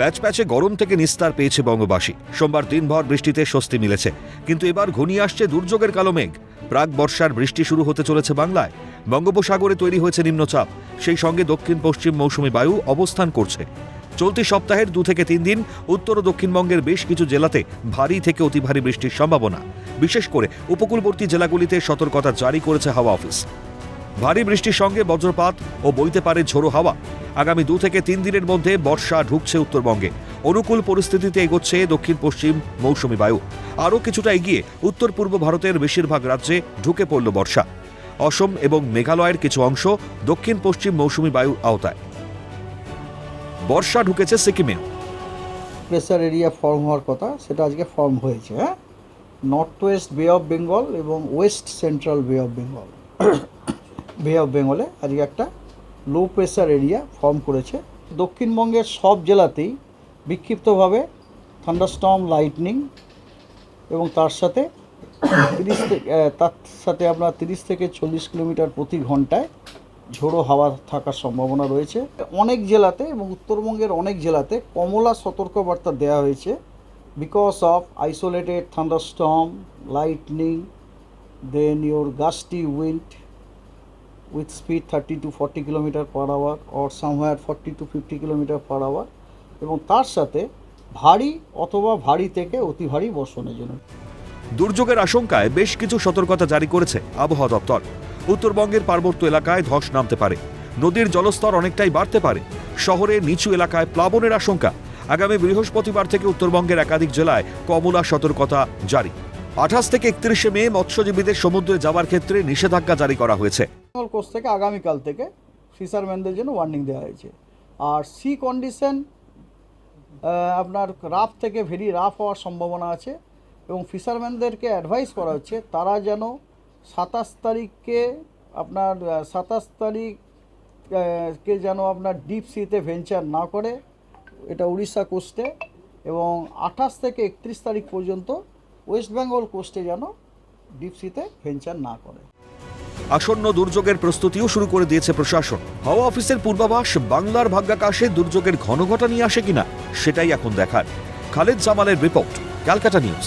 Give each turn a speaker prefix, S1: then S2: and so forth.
S1: প্যাচ প্যাচে গরম থেকে নিস্তার পেয়েছে বঙ্গবাসী। সোমবার দিনভর বৃষ্টিতে স্বস্তি মিলেছে। কিন্তু এবার ঘনিয়ে আসছে দুর্যোগের কালো মেঘ। প্রাক বর্ষার বৃষ্টি শুরু হতে চলেছে বাংলায়। বঙ্গোপসাগরে তৈরি হয়েছে নিম্নচাপ। সেই সঙ্গে দক্ষিণ পশ্চিম মৌসুমী বায়ু অবস্থান করছে। চলতি সপ্তাহের দু থেকে তিন দিন উত্তর ও দক্ষিণবঙ্গের বেশ কিছু জেলাতে ভারী থেকে অতি ভারী বৃষ্টির সম্ভাবনা। বিশেষ করে উপকূলবর্তী জেলাগুলিতে সতর্কতা জারি করেছে হাওয়া অফিস। ভারী বৃষ্টির সঙ্গে বজ্রপাত ও বইতে পারে ঝোড়ো হাওয়া। আগামী দু থেকে তিন দিনের মধ্যে বর্ষা ঢুকছে উত্তরবঙ্গে। অনুকূল পরিস্থিতিতে এগোচ্ছে দক্ষিণ পশ্চিম মৌসুমী বায়ু। আরও কিছুটা এগিয়ে উত্তর পূর্ব ভারতের বেশিরভাগ রাজ্যে ঢুকে পড়ল বর্ষা। অসম এবং মেঘালয়ের কিছু অংশ দক্ষিণ পশ্চিম মৌসুমী বায়ুর আওতায়। বর্ষা ঢুকেছে সিকিমেও।
S2: প্রেসার এরিয়া ফর্ম হওয়ার কথা, সেটা আজকে ফর্ম হয়েছে হ্যাঁ? North west bay of Bengal এবং west central bay of Bengal bay of বেঙ্গলে আজকে একটা লো প্রেসার এরিয়া ফর্ম করেছে। দক্ষিণবঙ্গের সব জেলাতেই বিক্ষিপ্তভাবে থান্ডারস্টর্ম লাইটনিং এবং তার সাথে তিরিশ থেকে তার সাথে আপনার তিরিশ থেকে চল্লিশ কিলোমিটার প্রতি ঘন্টায় ঝোড়ো হাওয়া থাকার সম্ভাবনা রয়েছে। অনেক জেলাতে এবং উত্তরবঙ্গের অনেক জেলাতে কমলা সতর্কবার্তা দেওয়া হয়েছে because of isolated thunderstorm lightning then your gusty wind with speed thirty to forty kilometre per hour or somewhere forty to fifty kilometre per hour এবং তার সাথে ভারী অথবা ভারী থেকে অতি ভারী বর্ষণের জন্য।
S1: দুর্যোগের আশঙ্কায় বেশ কিছু সতর্কতা জারি করেছে আবহাওয়া দপ্তর। উত্তরবঙ্গের পার্বত্য এলাকায় ধস নামতে পারে। নদীর জলস্তর অনেকটাই বাড়তে পারে। শহরে নিচু এলাকায় প্লাবনের আশঙ্কা। আগামী বৃহস্পতিবার থেকে উত্তরবঙ্গের একাধিক জেলায় কমলা সতর্কতা জারি। আঠাশ থেকে একত্রিশে মে মৎস্যজীবীদের সমুদ্রে যাওয়ার ক্ষেত্রে নিষেধাজ্ঞা জারি করা হয়েছে।
S2: থেকে আগামীকাল থেকে ফিশারম্যানদের জন্য ওয়ার্নিং দেওয়া হয়েছে। আর সি কন্ডিশন আপনার রাফ থেকে ভেরি রাফ হওয়ার সম্ভাবনা আছে এবং ফিশারম্যানদেরকে অ্যাডভাইস করা হচ্ছে তারা যেন সাতাশ তারিখকে আপনার সাতাশ তারিখ কে যেন আপনার ডিপ সিতে ভেঞ্চার না করে, এটা উড়িষ্যা কোস্টে এবং আঠাশ থেকে একত্রিশ তারিখ পর্যন্ত ওয়েস্ট বেঙ্গল কোস্টে যেন ডিপসিতে ভেঞ্চার না করে।
S1: আসন্ন দুর্যোগের প্রস্তুতিও শুরু করে দিয়েছে প্রশাসন। হাওয়া অফিসের পূর্বাভাস, বাংলার ভাগ্যাকাশে দুর্যোগের ঘনঘটা নিয়ে আসে কিনা, সেটাই এখন দেখার। খালেদ জামালের রিপোর্ট, ক্যালকাটা নিউজ।